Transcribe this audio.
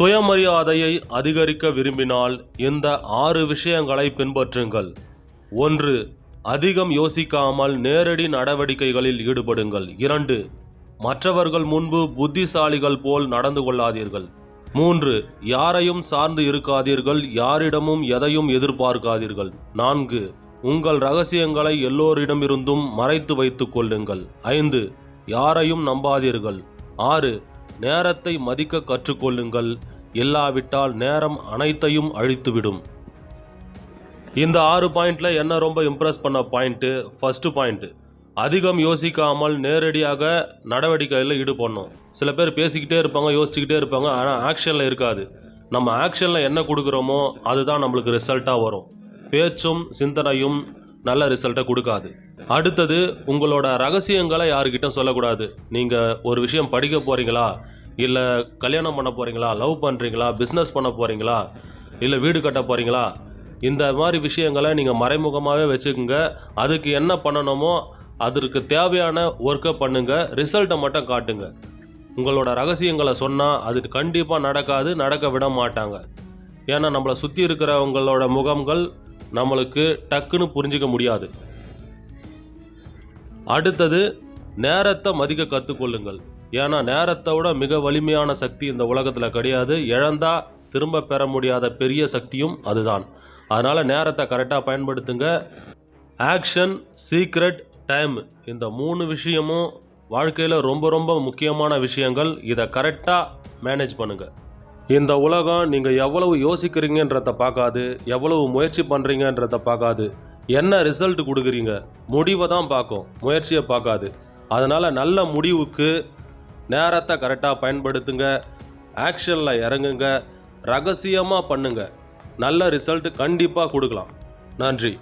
சுயமரியாதையை அதிகரிக்க விரும்பினால் இந்த ஆறு விஷயங்களை பின்பற்றுங்கள். ஒன்று அதிகம் யோசிக்காமல் நேரடி நடவடிக்கைகளில் ஈடுபடுங்கள். இரண்டு மற்றவர்கள் முன்பு புத்திசாலிகள் போல் நடந்து கொள்ளாதீர்கள். மூன்று யாரையும் சார்ந்து இருக்காதீர்கள். யாரிடமும் எதையும் எதிர்பார்க்காதீர்கள். நான்கு உங்கள் ரகசியங்களை எல்லோரிடமிருந்தும் மறைத்து வைத்துக் கொள்ளுங்கள். ஐந்து யாரையும் நம்பாதீர்கள். ஆறு நேரத்தை மதிக்க கற்றுக்கொள்ளுங்கள். இல்லாவிட்டால் நேரம் அனைத்தையும் அழித்துவிடும். இந்த ஆறு பாயிண்ட்டில் என்ன ரொம்ப இம்ப்ரெஸ் பண்ண பாயிண்ட்டு? ஃபஸ்ட்டு பாயிண்ட்டு அதிகம் யோசிக்காமல் நேரடியாக நடவடிக்கையில் ஈடுபடணும். சில பேர் பேசிக்கிட்டே இருப்பாங்க யோசிச்சுக்கிட்டே இருப்பாங்க ஆனால் ஆக்ஷனில் இருக்காது. நம்ம ஆக்ஷனில் என்ன கொடுக்குறோமோ அதுதான் நம்மளுக்கு ரிசல்ட்டாக வரும். பேச்சும் சிந்தனையும் நல்ல ரிசல்ட்டை கொடுக்காது. அடுத்தது உங்களோட ரகசியங்களை யாருக்கிட்ட சொல்லக்கூடாது. நீங்கள் ஒரு விஷயம் படிக்க போகிறீங்களா இல்லை கல்யாணம் பண்ண போகிறீங்களா லவ் பண்ணுறீங்களா பிஸ்னஸ் பண்ண போகிறீங்களா இல்லை வீடு கட்ட போகிறீங்களா இந்த மாதிரி விஷயங்களை நீங்கள் மறைமுகமாகவே வச்சுக்கோங்க. அதுக்கு என்ன பண்ணணுமோ அதற்கு தேவையான ஒர்க்கை பண்ணுங்கள் ரிசல்ட்டை மட்டும் காட்டுங்க. உங்களோட ரகசியங்களை சொன்னால் அது கண்டிப்பாக நடக்காது நடக்க விட மாட்டாங்க. ஏன்னா நம்மளை சுற்றி இருக்கிறவங்களோட முகங்கள் நம்மளுக்கு டக்குன்னு புரிஞ்சிக்க முடியாது. அடுத்தது நேரத்தை மதிக்க கற்றுக்கொள்ளுங்கள் ஏன்னா நேரத்தை விட மிக வலிமையான சக்தி இந்த உலகத்தில் கிடையாது. இழந்தா திரும்ப பெற முடியாத பெரிய சக்தியும் அதுதான். அதனால் நேரத்தை கரெக்டாக பயன்படுத்துங்க. ஆக்ஷன் சீக்ரெட் டைம் இந்த மூணு விஷயமும் வாழ்க்கையில் ரொம்ப ரொம்ப முக்கியமான விஷயங்கள். இதை கரெக்டாக மேனேஜ் பண்ணுங்கள் இந்த உலகம் நீங்கள் எவ்வளவு யோசிக்கிறீங்கன்றத பார்க்காது எவ்வளவு முயற்சி பண்ணுறீங்கன்றத பார்க்காது. என்ன ரிசல்ட் கொடுக்குறீங்க? முடிவை தான் பார்க்கும் முயற்சியை பார்க்காது. அதனால் நல்ல முடிவுக்கு நேரத்தை கரெக்டாக பயன்படுத்துங்க ஆக்ஷனில் இறங்குங்க ரகசியமாக பண்ணுங்கள் நல்ல ரிசல்ட் கண்டிப்பாக கொடுக்கலாம். நன்றி.